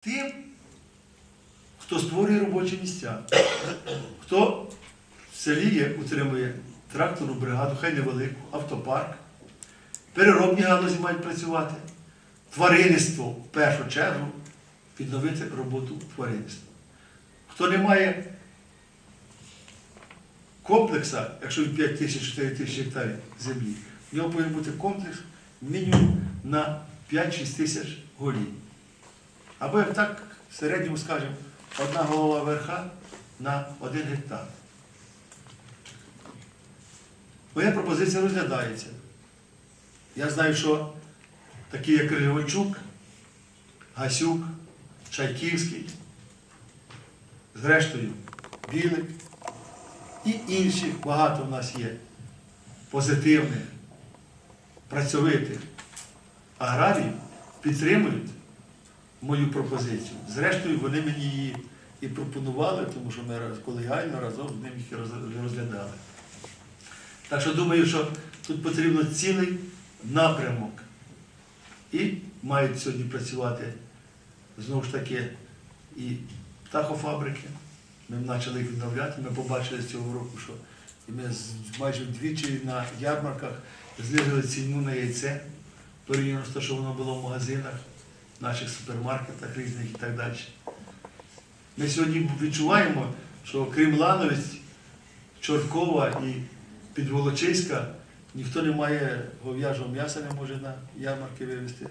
тим, хто створює робочі місця, хто в селі є, утримує тракторну бригаду, хай невелику, автопарк, переробні галузі мають працювати, тваринництво в першу чергу відновити роботу тваринництва. Хто не має комплекса, якщо від 5 тисяч 4 тисячі гектарів землі, в нього повинен бути комплекс мінімум на 5-6 тисяч голів. Або як так, в середньому скажемо, одна голова верха на один гектар. Моя пропозиція розглядається. Я знаю, що такі, як Крижовичук, Гасюк, Чайківський, зрештою, Білик і інших багато в нас є позитивних, працьовитих аграріїв підтримують мою пропозицію. Зрештою, вони мені її і пропонували, тому що ми колегіально разом з ним їх розглядали. Так що думаю, що тут потрібно цілий напрямок. І мають сьогодні працювати знову ж таки і птахофабрики. Ми почали їх відновляти. Ми побачили з цього року, що ми майже вдвічі на ярмарках знизили ціну на яйце порівняно з те, що воно було в магазинах, наших супермаркетах різних і так далі. Ми сьогодні відчуваємо, що крім Лановець, Чорткова і Підволочиська, ніхто не має гов'яжого м'яса, не може на ярмарки вивезти.